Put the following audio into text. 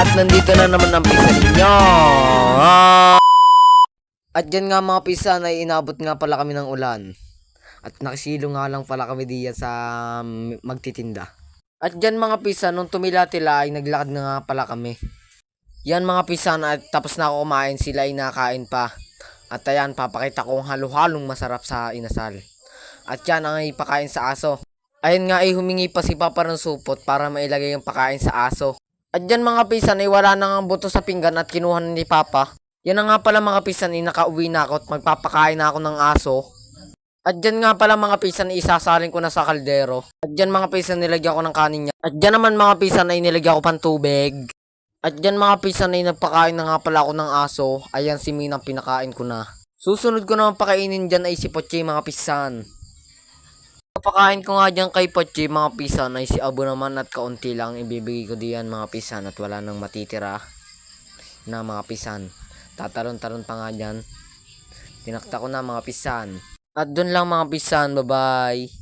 At nandito na naman ang pizza ninyo. At dyan nga mga pizza na inabot nga pala kami ng ulan. At nakisilo nga lang pala kami diyan sa mm, magtitinda. At dyan mga pizza, nung tumila-tila ay naglakad na nga pala kami. Yan mga pizza na tapos na ako kumain, sila ay nakain pa. At ayan, papakita ko ang halo-halong masarap sa inasal. At yan ang ipakain sa aso. Ayun nga ay humingi pa si Papa ng supot para mailagay yung pakain sa aso. At dyan mga pisan ay wala na nga buto sa pinggan at kinuha ni Papa. Yan na nga pala mga pisan ay nakauwi na ako at magpapakain na ako ng aso. At dyan nga pala mga pisan isasalin ko na sa kaldero. At dyan mga pisan nilagyan ko ng kanin niya. At dyan naman mga pisan ay nilagyan ko pang tubig. At dyan mga pisan ay nagpakain na nga pala ako ng aso. Ayan si Minang pinakain ko na. Susunod ko naman pakainin dyan ay si Poche mga pisan. Papakain ko nga dyan kay Poche mga pisan ay si Abo naman at kaunti lang ibibigay ko diyan mga pisan at wala nang matitira na mga pisan. Tatalon-talon pa nga dyan. Tinakta ko na mga pisan. At doon lang mga pisan. Bye-bye.